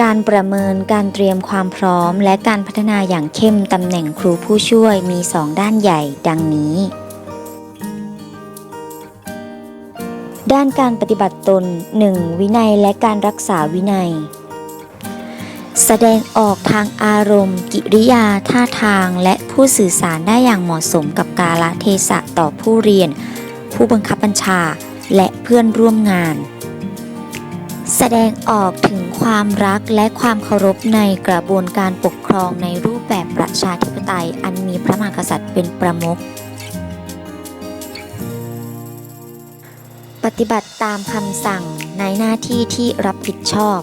การประเมินการเตรียมความพร้อม และการพัฒนาอย่างเข้มตำแหน่งครูผู้ช่วยมี 2 ด้านใหญ่ดังนี้ ด้านการปฏิบัติตน 1. วินัยและการรักษาวินัย แสดงออกทางอารมณ์ กิริยา ท่าทาง และผู้สื่อสารได้อย่างเหมาะสมกับกาลเทศะต่อผู้เรียน ผู้บังคับบัญชา และเพื่อนร่วมงาน แสดงออกถึงความรักและความเคารพในกระบวนการปกครองในรูปแบบประชาธิปไตย อันมีพระมหากษัตริย์เป็นประมุขปฏิบัติตามคำสั่งในหน้าที่ที่รับผิดชอบ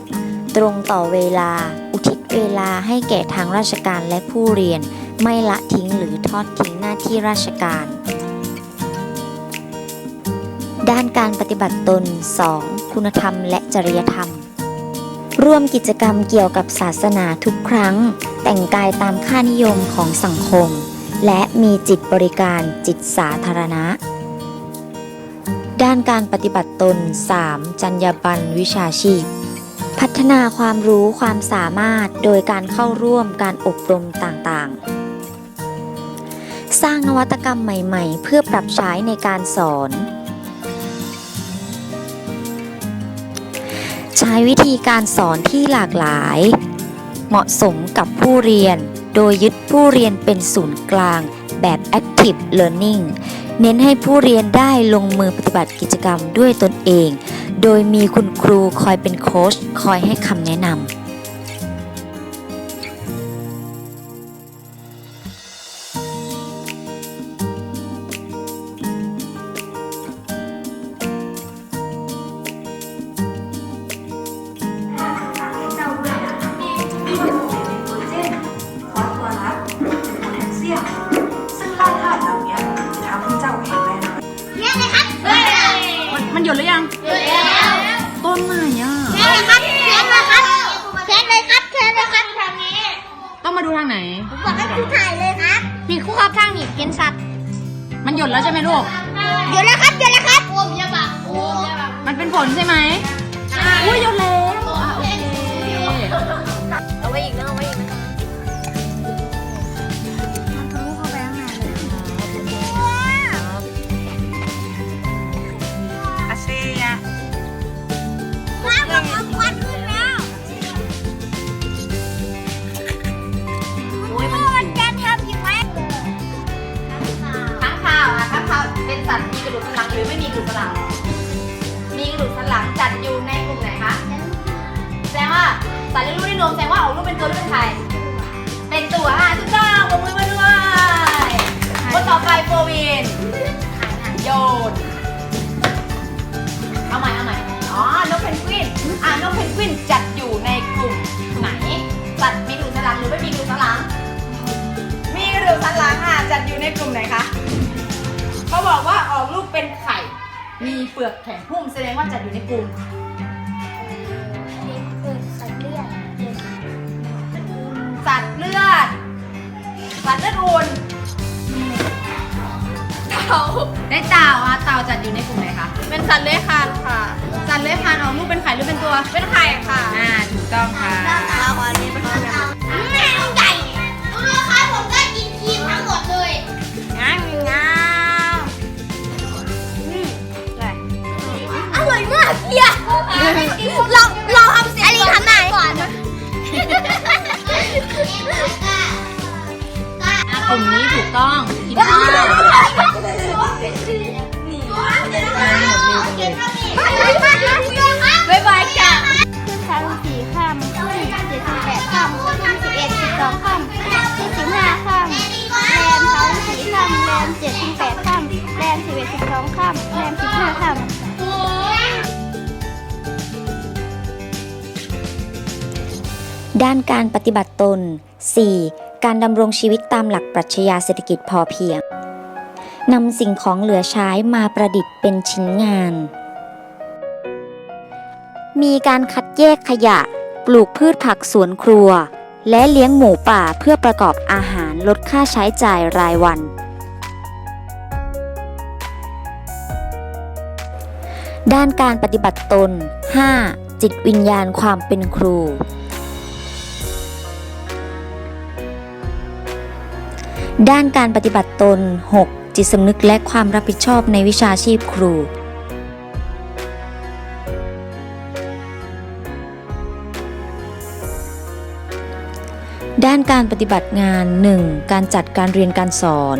ตรงต่อเวลา อุทิศเวลาให้แก่ทางราชการและผู้เรียน ไม่ละทิ้งหรือทอดทิ้งหน้าที่ราชการ ด้านการปฏิบัติตน 2. คุณธรรมและจริยธรรม ร่วมกิจกรรมเกี่ยวกับศาสนาทุกครั้ง แต่งกายตามค่านิยมของสังคม และมีจิตบริการจิตสาธารณะ ด้านการปฏิบัติตน 3. จรรยาบรรณวิชาชีพ พัฒนาความรู้ความสามารถโดยการเข้าร่วมการอบรมต่างๆสร้างนวัตกรรมใหม่ ๆ เพื่อปรับใช้ในการสอน ใช้วิธีการสอนที่หลากหลาย เหมาะสมกับผู้เรียน โดยยึดผู้เรียนเป็นศูนย์กลาง แบบ active learning เน้นให้ผู้เรียนได้ลงมือปฏิบัติกิจกรรมด้วยตนเอง โดยมีคุณครูคอยเป็นโค้ชคอยให้คำแนะนำ มาดูทางไหนมีคู่ครับทางนี่เห็นสัตว์มันหยุดแล้วใช่ไหมลูก เดี๋ยวนะครับเดี๋ยวนะครับ โอ้ยบักโอ้ยบักมันเป็นผลใช่ไหมอุ้ยหยุดแล้ว ว่าสัตว์เลี้ยงลูกด้วยนมแสดงว่าออกลูกเป็นตัวหรือเป็นไข่เป็นตัวอะถูกต้องปรบมือมาด้วยคนต่อไปโฟวินโยน เอาใหม่เอาใหม่ อ๋อ นกเพนกวิน อ่านกเพนกวินจัดอยู่ในกลุ่มไหน สัตว์มีกระดูกสันหลังหรือไม่มีกระดูกสันหลัง มีกระดูกสันหลังอะ จัดอยู่ในกลุ่มไหนคะเขาบอกว่าออกลูกเป็นไข่ มีเปลือกแข็งหุ้มแสดงว่าจัดอยู่ในกลุ่ม สัตว์เลือดอุ่นเต่าได้เต่าอะเต่าจัดอยู่ในกลุ่มไหนคะ เป็นสัตว์เลื้อยคลานค่ะ สัตว์เลื้อยคลานออกลูกเป็นไข่หรือเป็นตัว เป็นไข่ค่ะอ่าถูกต้องค่ะเราวันนี้เป็นแม่ใหญ่ดูนะคะผมได้กินครีมทั้งหมดเลยงามงามอร่อยมากเฮียเราเราทำเสียง กต้องกินข้าวบ๊ายบายค่ะขึ้นทั้งสี่ค่ำขึ้นเจ็ดสิบแปดค่ำขึ้นสิบเอ็ดสิบสองค่ำขึ้นสิบห้าค่ำแรมทั้งสี่ค่ำแรมเจ็ดสิบแปดค่ำแรมสิบเอ็ดสิบสองค่ำแรมสิบห้าค่ำด้านการปฏิบัติตน 4. การดำรงชีวิตตามหลักปรัชญาเศรษฐกิจพอเพียงนำสิ่งของเหลือใช้มาประดิษฐ์เป็นชิ้นงาน มีการคัดแยกขยะ ปลูกพืชผักสวนครัว และเลี้ยงหมูป่าเพื่อประกอบอาหารลดค่าใช้จ่ายรายวัน ด้านการปฏิบัติตน 5. จิตวิญญาณความเป็นครู ด้านการปฏิบัติตน 6. จิตสำนึกและความรับผิดชอบในวิชาชีพครู ด้านการปฏิบัติงาน 1. การจัดการเรียนการสอน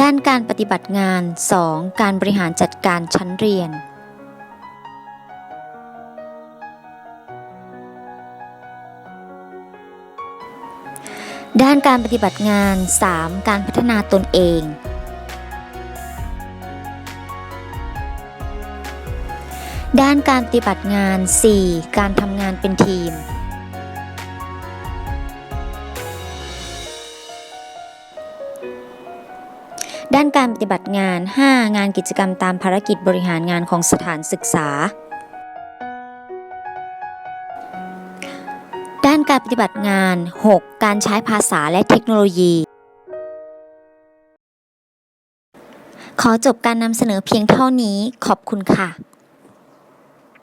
ด้านการปฏิบัติงาน 2. การบริหารจัดการชั้นเรียน ด้านการปฏิบัติงาน 3. การพัฒนาตนเอง ด้านการปฏิบัติงาน 4. การทำงานเป็นทีม ด้านการปฏิบัติงาน 5. งานกิจกรรมตามภารกิจบริหารงานของสถานศึกษา ด้านการปฏิบัติงาน 6. การใช้ภาษาและเทคโนโลยี ขอจบการนำเสนอเพียงเท่านี้ขอบคุณค่ะ